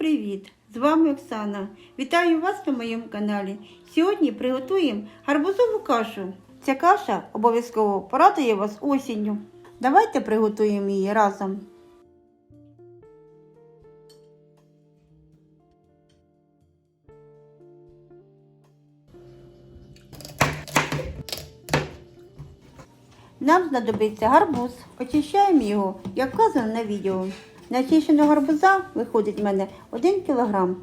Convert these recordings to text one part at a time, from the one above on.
Привіт! З вами Оксана. Вітаю вас на моєму каналі. Сьогодні приготуємо гарбузову кашу. Ця каша обов'язково порадує вас осінню. Давайте приготуємо її разом. Нам знадобиться гарбуз. Очищаємо його, як вказано на відео. На очищеного гарбуза виходить в мене 1 кг.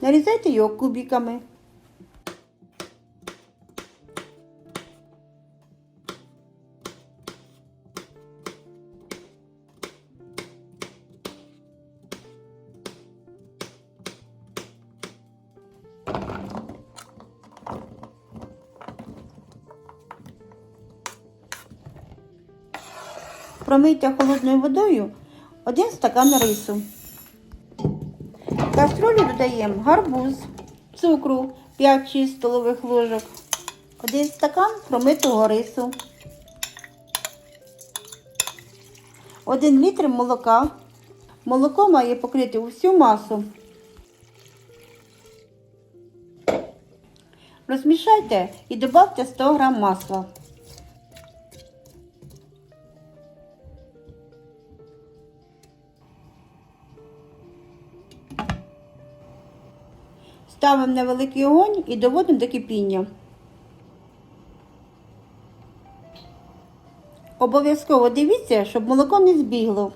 Нарізайте його кубиками. Промийте холодною водою один стакан рису. В каструлю додаємо гарбуз, цукру 5-6 столових ложок, один стакан промитого рису, 1 літр молока. Молоко має покрити усю масу. Розмішайте і додавте 100 г масла. Ставимо на великий огонь і доводимо до кипіння. Обов'язково дивіться, щоб молоко не збігло.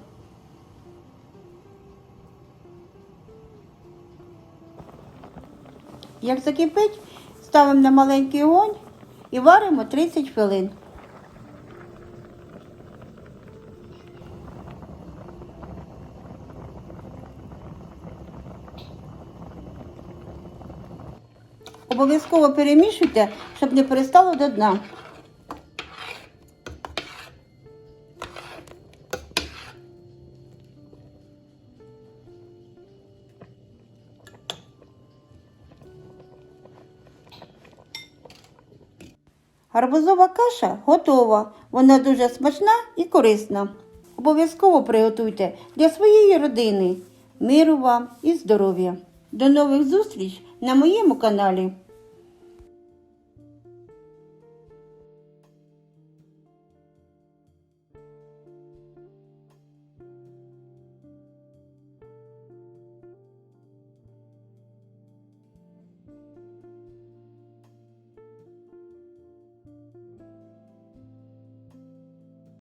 Як закипить, ставимо на маленький огонь і варимо 30 хвилин. Обов'язково перемішуйте, щоб не перестало до дна. Гарбузова каша готова. Вона дуже смачна і корисна. Обов'язково приготуйте для своєї родини. Миру вам і здоров'я. До нових зустріч на моєму каналі.